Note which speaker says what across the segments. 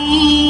Speaker 1: You.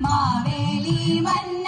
Speaker 1: Maveli മന്നനെ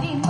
Speaker 1: Marín.